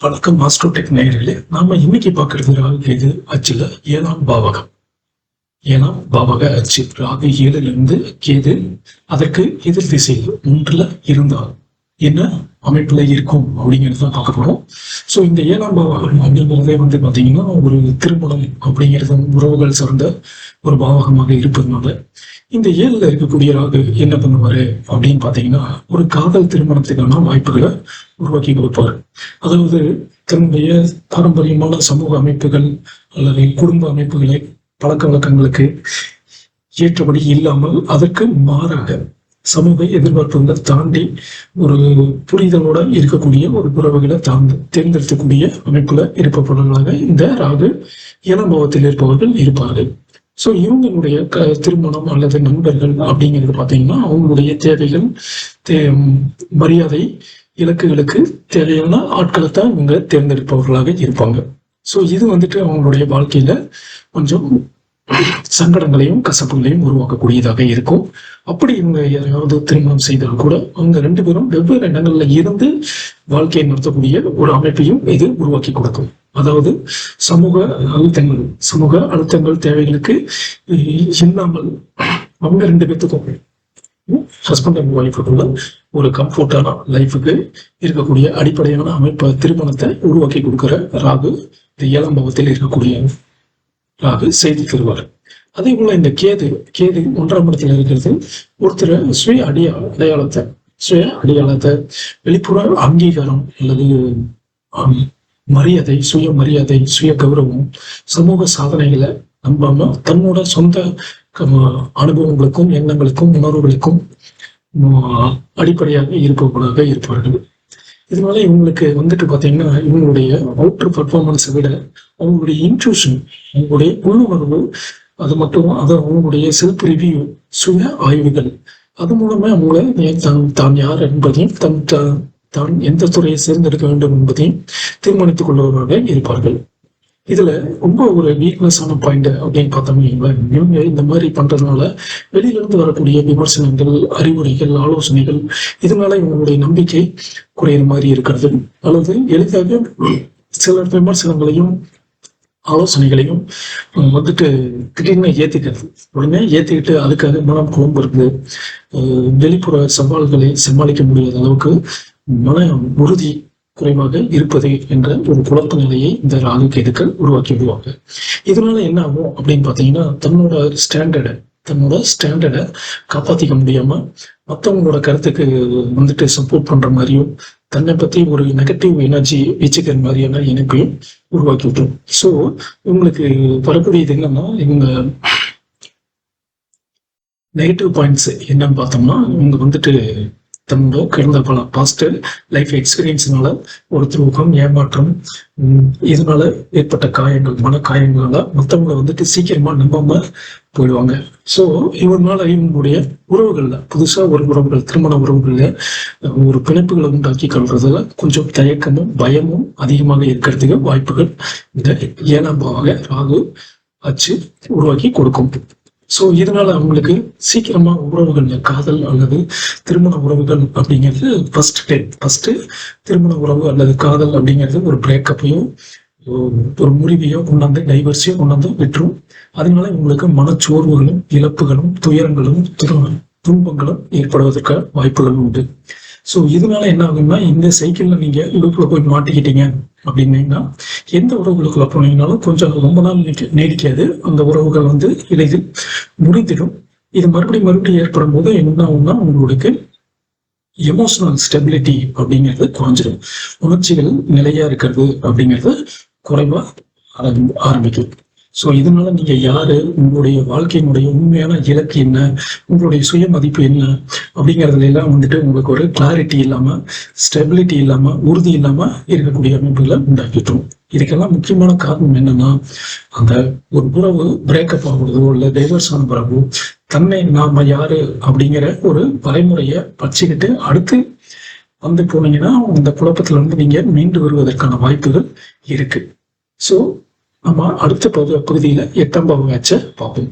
வணக்கம் மாஸ்ட்ரோடெக் நேயர்களே. நாம இன்னைக்கு பார்க்கறது ராகு கேது அச்சுல ஏழாம் பாவகம். ஏழாம் பாவக அச்சு ராகு ஏழுல இருந்து கேது. அதற்கு எதிர் திசையில் ஒன்றுல இருந்தால் என்ன அமைப்புல இருக்கும் அப்படிங்கிறது தான் பார்க்க போறோம். ஸோ இந்த ஏழாம் பாவகம் அப்படிங்கிறதே வந்து பார்த்தீங்கன்னா ஒரு திருமணம் அப்படிங்கிறது உறவுகள் சார்ந்த ஒரு பாவகமாக இருப்பதுனால இந்த ஏழில் இருக்கக்கூடிய ராகு என்ன பண்ணுவாரு அப்படின்னு பார்த்தீங்கன்னா ஒரு காதல் திருமணத்துக்கான வாய்ப்புகளை உருவாக்கி கொடுப்பாரு. அதாவது தன்னுடைய பாரம்பரியமான சமூக அமைப்புகள் அல்லது குடும்ப அமைப்புகளை பழக்க வழக்கங்களுக்கு ஏற்றபடி இல்லாமல் அதற்கு மாறாக சமூக எதிர்பார்ப்புகளை தாண்டி ஒரு புரிதலோட இருக்கக்கூடிய ஒரு உறவுகளை தாழ்ந்து தேர்ந்தெடுக்கக்கூடிய அமைப்புல இருப்பவர்களாக இந்த ராகு இளம்பவத்தில் இருப்பவர்கள் இருப்பார்கள். ஸோ இவங்களுடைய க திருமணம் அல்லது நண்பர்கள் அப்படிங்கிறது பார்த்தீங்கன்னா அவங்களுடைய தேவைகள் தே மரியாதை இலக்குகளுக்கு தேவையான ஆட்களை தான் இவங்க தேர்ந்தெடுப்பவர்களாக இருப்பாங்க. ஸோ இது வந்துட்டு அவங்களுடைய வாழ்க்கையில கொஞ்சம் சங்கடங்களையும் கசப்புகளையும் உருவாக்கக்கூடியதாக இருக்கும். அப்படி இவங்க யாராவது திருமணம் செய்தால் கூட அவங்க ரெண்டு பேரும் வெவ்வேறு இடங்கள்ல இருந்து வாழ்க்கையை நடத்தக்கூடிய ஒரு அமைப்பையும் இது உருவாக்கி கொடுக்கும். அதாவது சமூக அழுத்தங்கள் சமூக அழுத்தங்கள் தேவைகளுக்கு இல்லாமல் அவங்க ரெண்டு பேர்த்துக்கும் ஹஸ்பண்ட் அண்ட் ஒய்ஃபுக்குள்ள ஒரு கம்ஃபர்டான லைஃபுக்கு இருக்கக்கூடிய அடிப்படையான அமைப்பை திருமணத்தை உருவாக்கி கொடுக்குற ராகு இந்த ஏழாம் பாவத்தில் இருக்கக்கூடிய ராகு செய்தி தருவார். அதே போல இந்த கேது கேது ஒன்றாம் இடத்துல இருக்கிறது. ஒருத்தர் சுய அடியா அடையாளத்தை சுய அடையாளத்தை வெளிப்புற அங்கீகாரம் அல்லது மரியாதை சுய மரியாதை சுய கௌரவம் சமூக சாதனைகளை நம்பாம தன்னோட சொந்த அனுபவங்களுக்கும் எண்ணங்களுக்கும் உணர்வுகளுக்கும் அடிப்படையாக இருப்பவர்களாக இருப்பார்கள். இதனால இவங்களுக்கு வந்துட்டு பார்த்தீங்கன்னா இவங்களுடைய அவுட்டர் பர்ஃபார்மன்ஸை விட அவங்களுடைய இன்ட்யூஷன் அவங்களுடைய உள்ளுணர்வு அது மட்டும் அது அவங்களுடைய செல்ஃப் ரிவ்யூ சுய ஆய்வுகள் அது மூலமே அவங்கள தான் தான் யார் என்பதையும் தன் தான் எந்த துறையை சேர்ந்தெடுக்க வேண்டும் என்பதையும் தீர்மானித்துக் கொள்வதாக இருப்பார்கள். இதுல ரொம்ப ஒரு வீக்னஸான பாயிண்ட் அப்படின்னு பார்த்தோம்னா இவங்க இந்த மாதிரி பண்றதுனால வெளியிலிருந்து வரக்கூடிய விமர்சனங்கள் அறிவுரைகள் ஆலோசனைகள் இதனால இவங்களுடைய நம்பிக்கை குறையிற மாதிரி இருக்கிறது. அல்லது எளிதாக சில விமர்சனங்களையும் ஆலோசனைகளையும் வந்துட்டு திடீர்னு ஏத்திக்கிறது. உடனே ஏத்திக்கிட்டு அதுக்காக மனம் குழம்புறது வெளிப்புற சவால்களை சமாளிக்க முடியாத அளவுக்கு மன உறுதி குறைவாக இருப்பது என்ற ஒரு குழப்ப நிலையை இந்த ராகு கேதுக்கள் உருவாக்கி விடுவாங்க. இதனால என்ன ஆகும் அப்படின்னு பார்த்தீங்கன்னா தன்னோட ஸ்டாண்டர்டை தன்னோட ஸ்டாண்டர்டை காப்பாத்திக்க முடியாம மற்றவங்களோட கருத்துக்கு வந்துட்டு சப்போர்ட் பண்ற மாதிரியும் தன்னை பத்தி ஒரு நெகட்டிவ் எனர்ஜி வச்சுக்கிற மாதிரியான இணைப்பையும் உருவாக்கி விட்டுரும். ஸோ இவங்களுக்கு வரக்கூடியது என்னன்னா இவங்க நெகட்டிவ் பாயிண்ட்ஸ் என்னன்னு பார்த்தோம்னா இவங்க வந்துட்டு தன்னோட கடந்த பல பாஸ்ட் லைஃப் எக்ஸ்பீரியன்ஸ்னால ஒரு துரோகம் ஏமாற்றம் இதனால ஏற்பட்ட காயங்கள் மன காயங்களால மற்றவங்கள வந்துட்டு சீக்கிரமா நம்பாம போயிடுவாங்க. ஸோ இவனால இவங்களுடைய உறவுகள்ல புதுசா ஒரு உறவுகள் திருமண உறவுகள்ல ஒரு பிணைப்புகளை உண்டாக்கி கொள்றதுல கொஞ்சம் தயக்கமும் பயமும் அதிகமாக இருக்கிறதுக்கு வாய்ப்புகள் இந்த ஏழாம் பாவாக ராகு அச்சு உருவாக்கி கொடுக்கும். ஸோ இதனால அவங்களுக்கு சீக்கிரமா உறவுகள் காதல் அல்லது திருமண உறவுகள் அப்படிங்கிறது ஃபர்ஸ்ட் டைம் ஃபர்ஸ்ட் திருமண உறவு அல்லது காதல் அப்படிங்கிறது ஒரு பிரேக்கப்பையும் ஒரு முறிவையோ கொண்டாந்து டைவர்ஸையோ கொண்டாந்து விட்டுரும். அதனால இவங்களுக்கு மனச்சோர்வுகளும் இழப்புகளும் துயரங்களும் துன்பங்களும் ஏற்படுவதற்கு வாய்ப்புகள் உண்டு. ஸோ இதனால என்ன ஆகும்னா இந்த சைக்கிளில் நீங்கள் உடுப்புல போய் மாட்டிக்கிட்டீங்க. அப்படின்னீங்கன்னா எந்த உறவுகளுக்குள்ள போனீங்கனாலும் கொஞ்சம் ரொம்ப நாள் நீடிக்காது. அந்த உறவுகள் வந்து எளிதில் முடிந்திடும். இது மறுபடியும் மறுபடியும் ஏற்படும் போது என்ன ஆகும்னா உங்களுக்கு எமோஷனல் ஸ்டெபிலிட்டி அப்படிங்கிறது குறைஞ்சிடும் உணர்ச்சிகள் நிலையா இருக்கிறது அப்படிங்கிறது குறைவா ஆரம்பிக்கும். ஸோ இதனால நீங்க யாரு? உங்களுடைய வாழ்க்கையினுடைய உண்மையான இலக்கு என்ன? உங்களுடைய சுய மதிப்பு என்ன? அப்படிங்கிறதுல எல்லாம் வந்துட்டு உங்களுக்கு ஒரு கிளாரிட்டி இல்லாமல் ஸ்டெபிலிட்டி இல்லாமல் உறுதி இல்லாமல் இருக்கக்கூடிய அமைப்புகளை உண்டாக்கிட்டோம் இதுக்கெல்லாம் முக்கியமான காரணம் என்னன்னா அந்த ஒரு உறவு பிரேக்கப் ஆகுறதோ இல்லை டைவர்ஸ் ஆன பிறகு தன்னை நாம யாரு அப்படிங்கிற ஒரு வரைமுறையை வச்சுக்கிட்டு அடுத்து வந்து போனீங்கன்னா அந்த குழப்பத்துல இருந்து நீங்க மீண்டு வருவதற்கான வாய்ப்புகள் இருக்கு. ஸோ நம்ம அடுத்த பகுதியில எட்டாம் பாவம் வச்ச பார்ப்போம்.